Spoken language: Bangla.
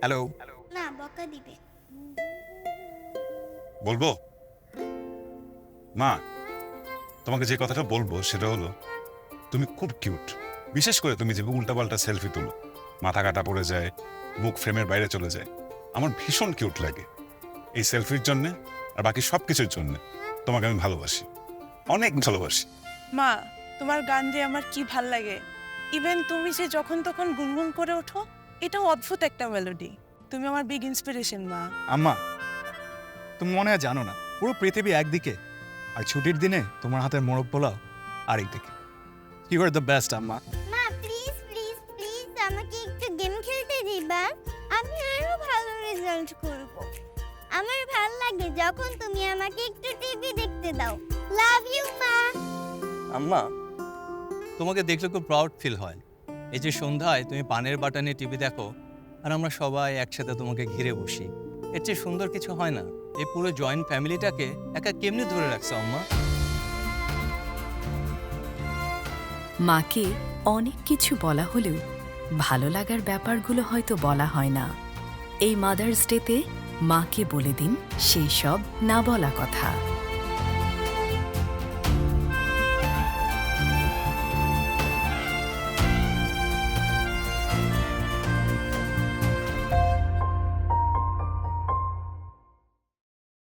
হ্যালো না বকা দিবে। বলব? মা তোমাকে যে কথাটা বলব সেটা হলো তুমি খুব কিউট। বিশেষ করে তুমি যে উল্টাপাল্টা সেলফি তুলো। মাথা কাটা পড়ে যায় মুখ ফ্রেমের বাইরে চলে যায়। আমার ভীষণ কিউট লাগে। এই সেলফির জন্যে আর বাকি সব কিছুর জন্য তোমাকে আমি ভালোবাসি। অনেক ভালোবাসি। মা তোমার গান যে আমার কি ভালো লাগে। ইভেন তুমি যে যখন তখন গুনগুন করে ওঠো এটাও অদ্ভুত একটা মেলোডি তুমি আমার বিগ ইন্সপিরেশন মা। আম্মা তুমি মনে হয় জানো না পুরো পৃথিবী একদিকে আর ছুটির দিনে তোমার হাতের মোরগ পোলাও আরেকদিকে। ইউ আর দ্য বেস্ট আম্মা। মা প্লিজ প্লিজ প্লিজ আমাকে একটু গেম খেলতে দিবা। আমি আরও ভালো রেজাল্ট করব। আমার ভালো লাগে যখন তুমি আমাকে একটু টিভি দেখতে দাও। লাভ ইউ মা। আম্মা তোমাকে দেখলে খুব প্রাউড ফিল হয়। এই যে সন্ধ্যায় তুমি পানের বাটানে টিভি দেখো, আর আমরা সবাই একসাথে তোমাকে ঘিরে বসি। এর চেয়ে সুন্দর কিছু হয় না। এই পুরো জয়েন্ট ফ্যামিলিটাকে একা কেমনে ধরে রাখছো, আম্মা? মাকে অনেক কিছু বলা হলেও ভালো লাগার ব্যাপারগুলো হয়তো বলা হয় না। এই মাদার্স ডেতে মাকে বলে দিন সেই সব না বলা কথা।